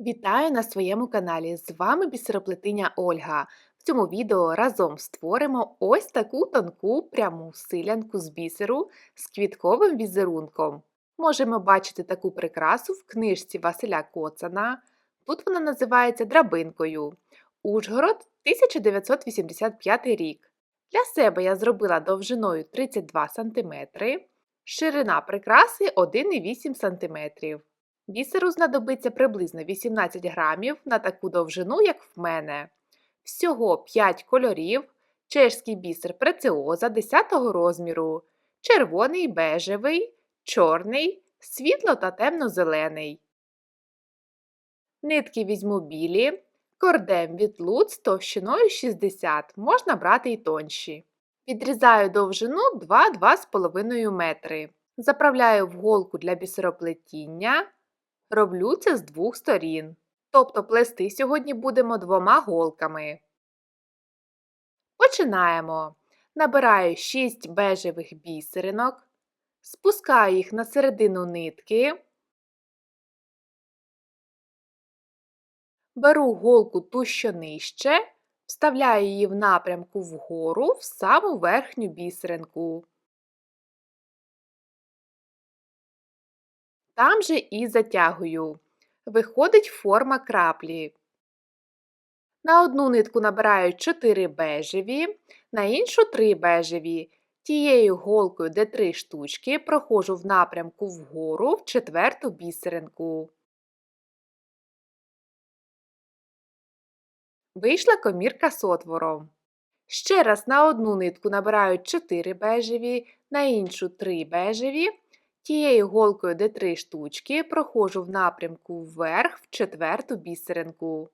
Вітаю на своєму каналі! З вами бісероплетиня Ольга. В цьому відео разом створимо ось таку тонку пряму силянку з бісеру з квітковим візерунком. Можемо бачити таку прикрасу в книжці Василя Коцана. Тут вона називається драбинкою. Ужгород 1985 рік. Для себе я зробила довжиною 32 см, ширина прикраси 1,8 см. Бісеру знадобиться приблизно 18 грамів на таку довжину, як в мене. Всього 5 кольорів, чешський бісер преціоза 10 розміру, червоний бежевий, чорний, світло та темно-зелений. Нитки візьму білі, кордем від луц товщиною 60 можна брати й тонші. Відрізаю довжину 2-2,5 метри. Заправляю в голку для бісероплетіння. Роблю це з двох сторін. Тобто плести сьогодні будемо двома голками. Починаємо. Набираю 6 бежевих бісеринок, спускаю їх на середину нитки, беру голку ту, що нижче, вставляю її в напрямку вгору в саму верхню бісеринку. Там же і затягую. Виходить форма краплі. На одну нитку набираю 4 бежеві, на іншу 3 бежеві. Тією голкою, де 3 штучки, проходжу в напрямку вгору в четверту бісеринку. Вийшла комірка з отвором. Ще раз на одну нитку набираю 4 бежеві, на іншу 3 бежеві. Тією голкою, де три штучки, проходжу в напрямку вверх в четверту бісеринку.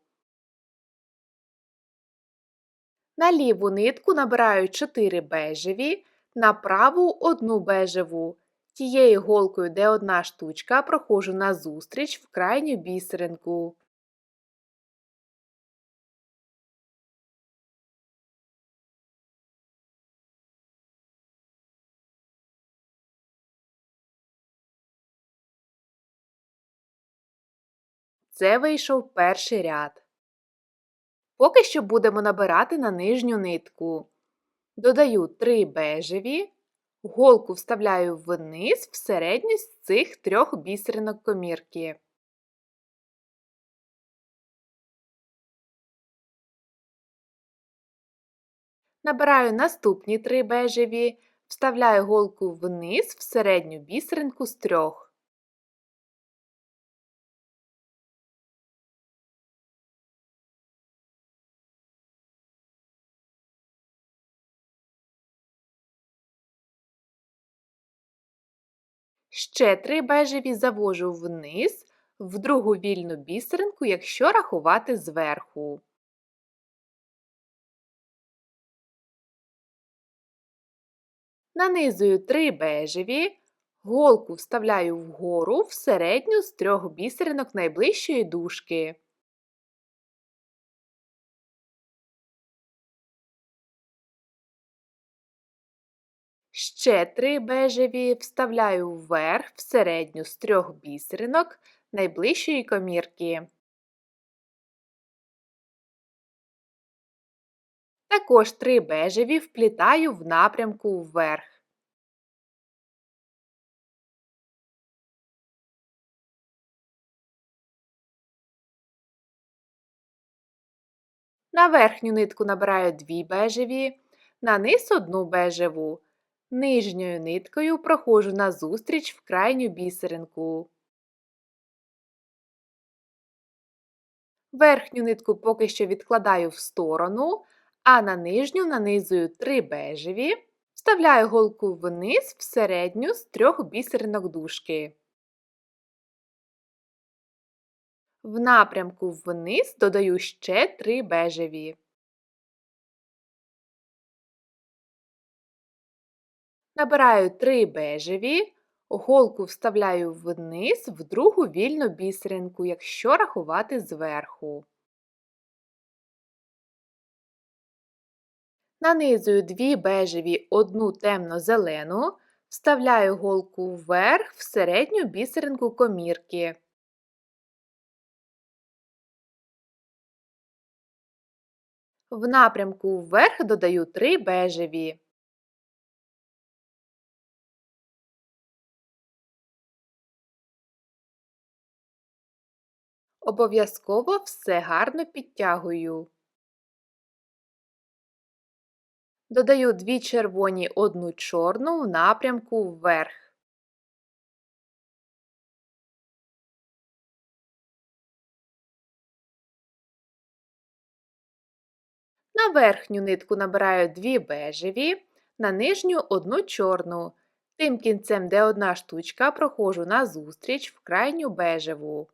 На ліву нитку набираю 4 бежеві, на праву одну бежеву. Тією голкою, де одна штучка, проходжу назустріч в крайню бісеринку. Це вийшов перший ряд. Поки що будемо набирати на нижню нитку. Додаю 3 бежеві, голку вставляю вниз в середню з цих трьох бісеринок комірки. Набираю наступні 3 бежеві, вставляю голку вниз в середню бісеринку з трьох. Ще три бежеві завожу вниз, в другу вільну бісеринку, якщо рахувати зверху. Нанизую три бежеві, голку вставляю вгору в середню з трьох бісеринок найближчої дужки. Ще три бежеві вставляю вверх в середню з трьох бісеринок найближчої комірки. Також три бежеві вплітаю в напрямку вверх. На верхню нитку набираю дві бежеві, на низ одну бежеву. Нижньою ниткою проходжу назустріч в крайню бісеринку. Верхню нитку поки що відкладаю в сторону, а на нижню нанизую 3 бежеві, вставляю голку вниз в середню з трьох бісеринок дужки. В напрямку вниз додаю ще 3 бежеві. Набираю три бежеві, голку вставляю вниз в другу вільну бісеринку, якщо рахувати зверху. Нанизую 2 бежеві одну темно-зелену, вставляю голку вверх в середню бісеринку комірки. В напрямку вверх додаю три бежеві. Обов'язково все гарно підтягую. Додаю дві червоні, одну чорну в напрямку вверх. На верхню нитку набираю дві бежеві, на нижню одну чорну. Тим кінцем, де одна штучка, проходжу назустріч в крайню бежеву.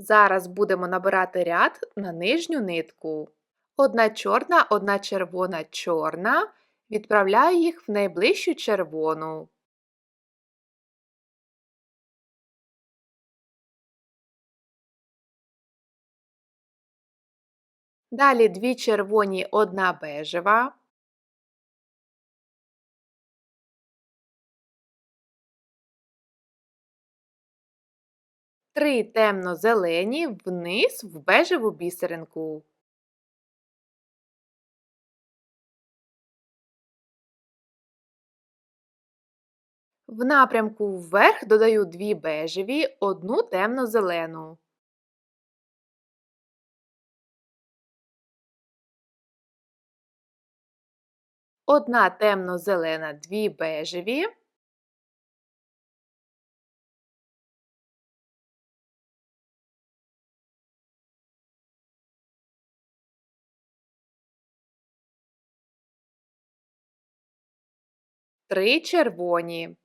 Зараз будемо набирати ряд на нижню нитку. Одна чорна, одна червона чорна. Відправляю їх в найближчу червону. Далі дві червоні, одна бежева. Три темно-зелені вниз в бежеву бісеринку. В напрямку вверх додаю дві бежеві, одну темно-зелену. Одна темно-зелена, дві бежеві. Три червоні.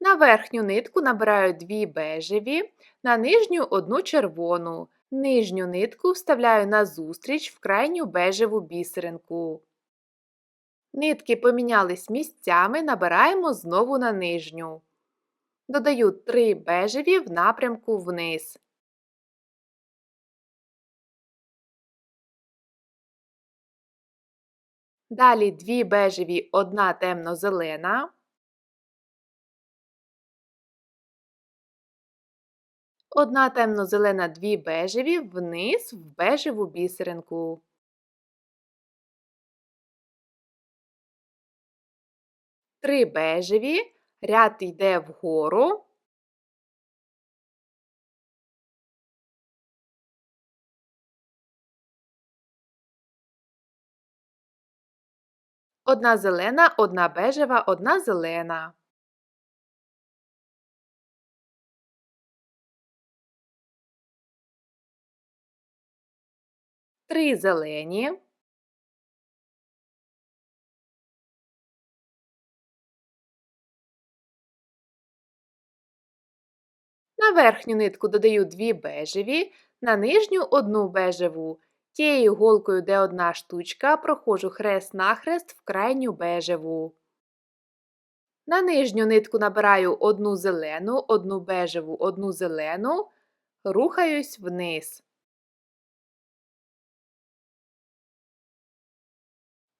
На верхню нитку набираю дві бежеві, на нижню одну червону. Нижню нитку вставляю назустріч в крайню бежеву бісеринку. Нитки помінялись місцями, набираємо знову на нижню. Додаю 3 бежеві в напрямку вниз. Далі 2 бежеві, одна темно-зелена. Одна темно-зелена, дві бежеві вниз в бежеву бісеринку. Три бежеві, ряд йде вгору. Одна зелена, одна бежева, одна зелена. Три зелені. На верхню нитку додаю дві бежеві, на нижню одну бежеву. Тією голкою, де одна штучка, проходжу хрест-нахрест в крайню бежеву. На нижню нитку набираю одну зелену, одну бежеву, одну зелену, рухаюсь вниз.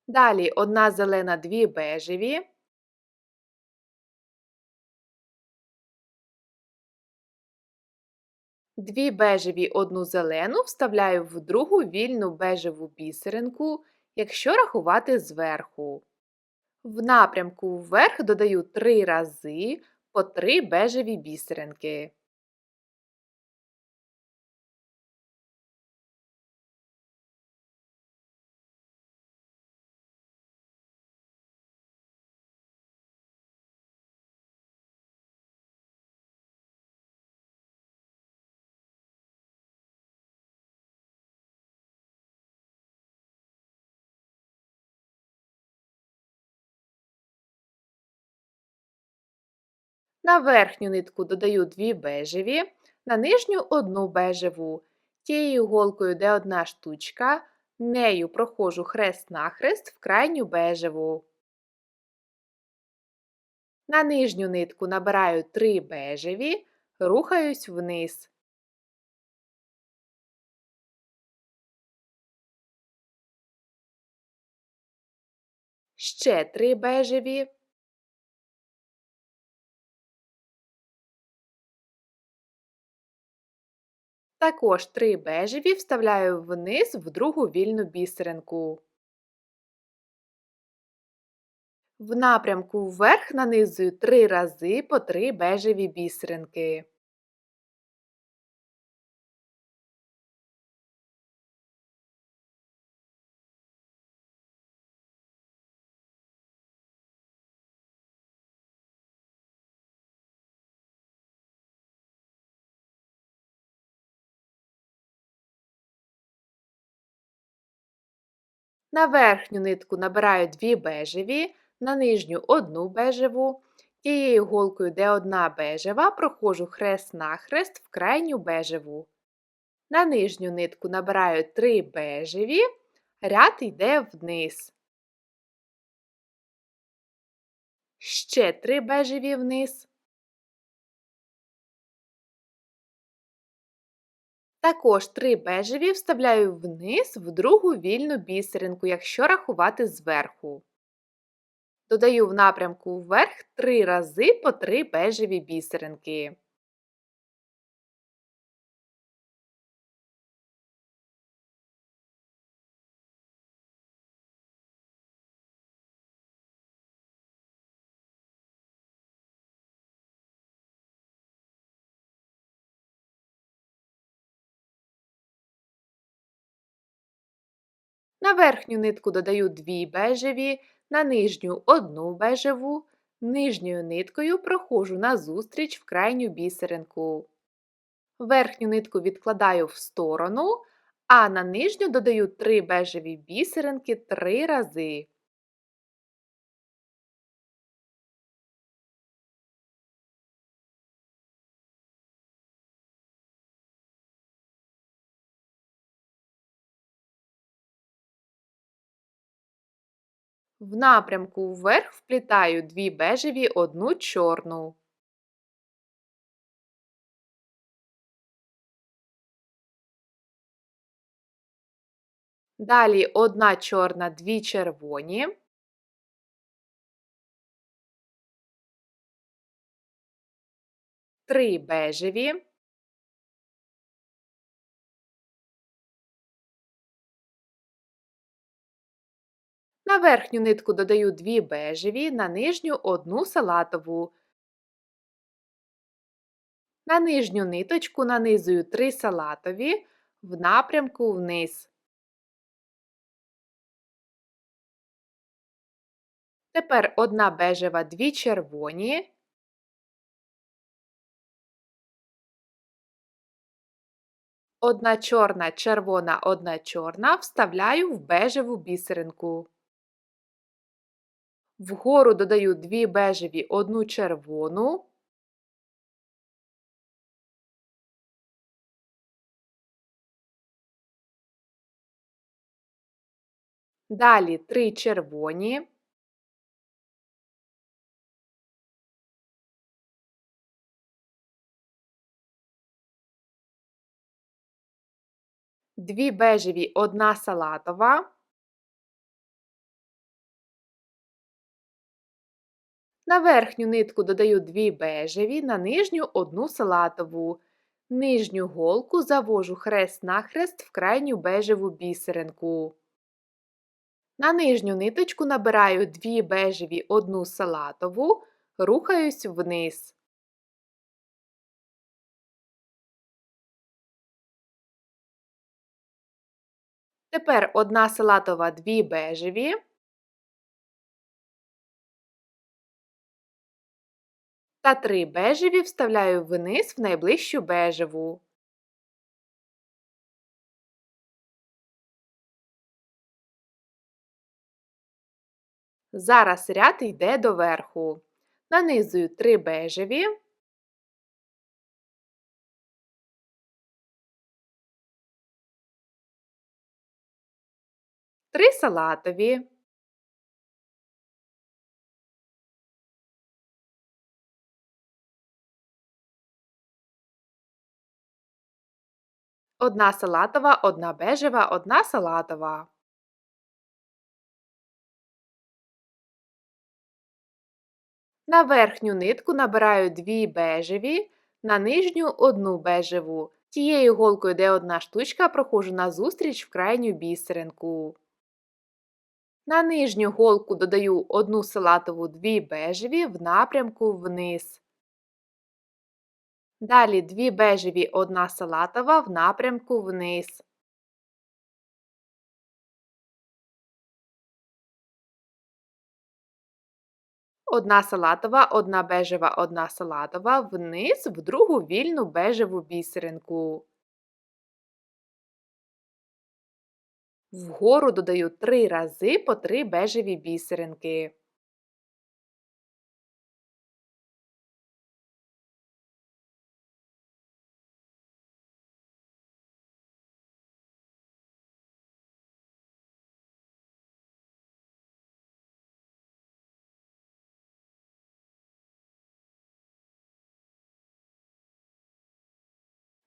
Далі одна зелена, дві бежеві. Дві бежеві, одну зелену вставляю в другу вільну бежеву бісеринку, якщо рахувати зверху. В напрямку вверх додаю три рази по три бежеві бісеринки. На верхню нитку додаю дві бежеві, на нижню одну бежеву. Тією голкою, де одна штучка, нею проходжу хрест-нахрест в крайню бежеву. На нижню нитку набираю 3 бежеві, рухаюсь вниз. ще три бежеві, також три бежеві вставляю вниз в другу вільну бісеринку. В напрямку вверх нанизую три рази по три бежеві бісеринки. На верхню нитку набираю дві бежеві, на нижню одну бежеву. Тією голкою, де одна бежева, проходжу хрест-нахрест в крайню бежеву. На нижню нитку набираю три бежеві, ряд йде вниз. Ще три бежеві вниз. Також три бежеві вставляю вниз в другу вільну бісеринку, якщо рахувати зверху. Додаю в напрямку вверх три рази по три бежеві бісеринки. На верхню нитку додаю дві бежеві, на нижню одну бежеву, нижньою ниткою проходжу назустріч в крайню бісеринку. Верхню нитку відкладаю в сторону, а на нижню додаю три бежеві бісеринки три рази. В напрямку вверх вплітаю дві бежеві, одну чорну. Далі одна чорна, дві червоні. Три бежеві. На верхню нитку додаю дві бежеві, на нижню одну салатову. На нижню ниточку нанизую три салатові в напрямку вниз. Тепер одна бежева, дві червоні. Одна чорна, червона, одна чорна вставляю в бежеву бісеринку. Вгору додаю дві бежеві, одну червону. Далі три червоні. Дві бежеві, одна салатова. На верхню нитку додаю дві бежеві, на нижню одну салатову. Нижню голку завожу хрест-нахрест в крайню бежеву бісеринку. На нижню ниточку набираю дві бежеві, одну салатову, рухаюсь вниз. Тепер одна салатова, дві бежеві. Та три бежеві вставляю вниз в найближчу бежеву. Зараз ряд йде доверху. Нанизую три бежеві. Три салатові. Одна салатова, одна бежева, одна салатова. На верхню нитку набираю дві бежеві, на нижню одну бежеву. Тією голкою, де одна штучка, проходжу назустріч в крайню бісеринку. На нижню голку додаю одну салатову дві бежеві в напрямку вниз. Далі дві бежеві одна салатова в напрямку вниз. Одна салатова, одна бежева, одна салатова вниз в другу вільну бежеву бісеринку. Вгору додаю три рази по три бежеві бісеринки.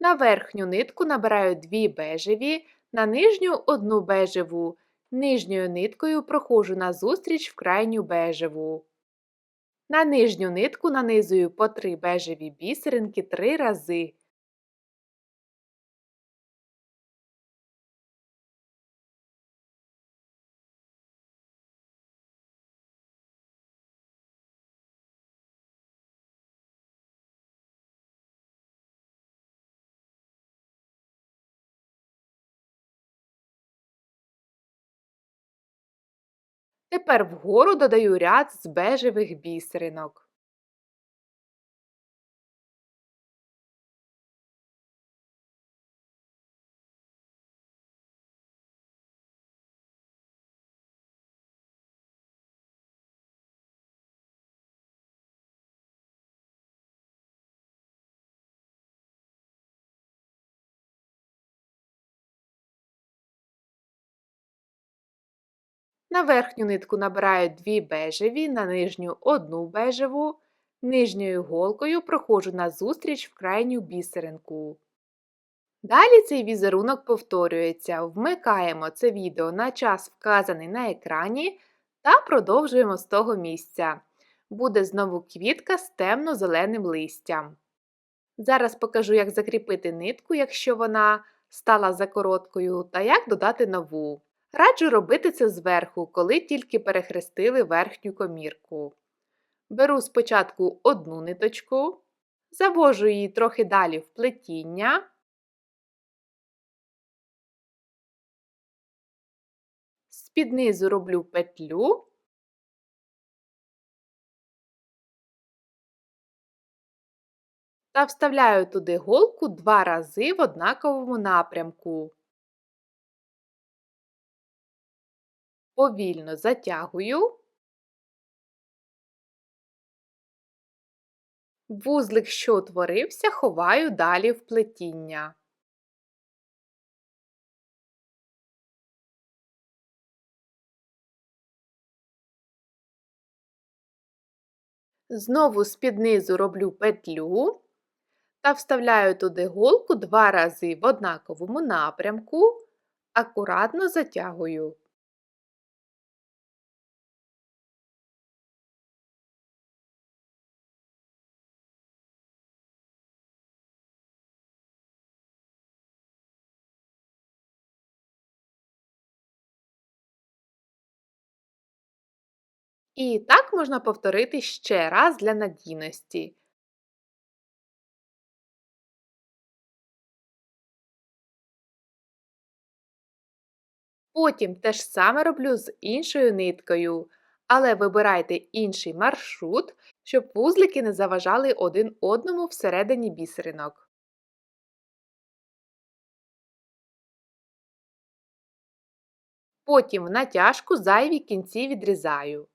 На верхню нитку набираю дві бежеві, на нижню одну бежеву. Нижньою ниткою проходжу назустріч в крайню бежеву. На нижню нитку нанизую по три бежеві бісеринки три рази. Тепер вгору додаю ряд з бежевих бісеринок. На верхню нитку набираю дві бежеві, на нижню одну бежеву, нижньою голкою проходжу назустріч в крайню бісеринку. Далі цей візерунок повторюється. Вмикаємо це відео на час, вказаний на екрані, та продовжуємо з того місця. Буде знову квітка з темно-зеленим листям. Зараз покажу, як закріпити нитку, якщо вона стала за короткою, та як додати нову. Раджу робити це зверху, коли тільки перехрестили верхню комірку. Беру спочатку одну ниточку, завожу її трохи далі в плетіння. З-під низу роблю петлю. Та вставляю туди голку два рази в однаковому напрямку. Повільно затягую. Вузлик, що утворився, ховаю далі в плетіння. Знову з-під низу роблю петлю та вставляю туди голку два рази в однаковому напрямку, акуратно затягую. І так можна повторити ще раз для надійності. Потім те ж саме роблю з іншою ниткою, але вибирайте інший маршрут, щоб вузлики не заважали один одному всередині бісеринок. Потім в натяжку зайві кінці відрізаю.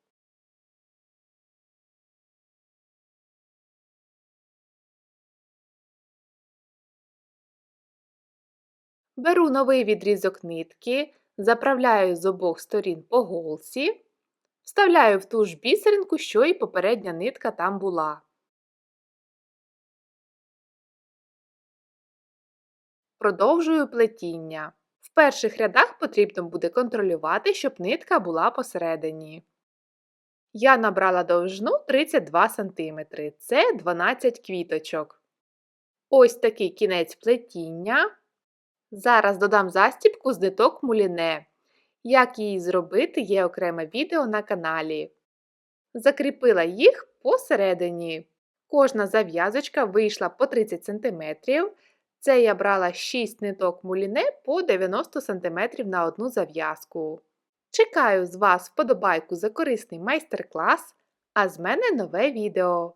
Беру новий відрізок нитки, заправляю з обох сторін по голці, вставляю в ту ж бісеринку, що і попередня нитка там була. Продовжую плетіння. В перших рядах потрібно буде контролювати, щоб нитка була посередині. Я набрала довжину 32 см. Це 12 квіточок. Ось такий кінець плетіння. Зараз додам застібку з ниток муліне. Як її зробити, є окреме відео на каналі. Закріпила їх посередині. Кожна зав'язочка вийшла по 30 см. Це я брала 6 ниток муліне по 90 см на одну зав'язку. Чекаю з вас вподобайку за корисний майстер-клас, а з мене нове відео.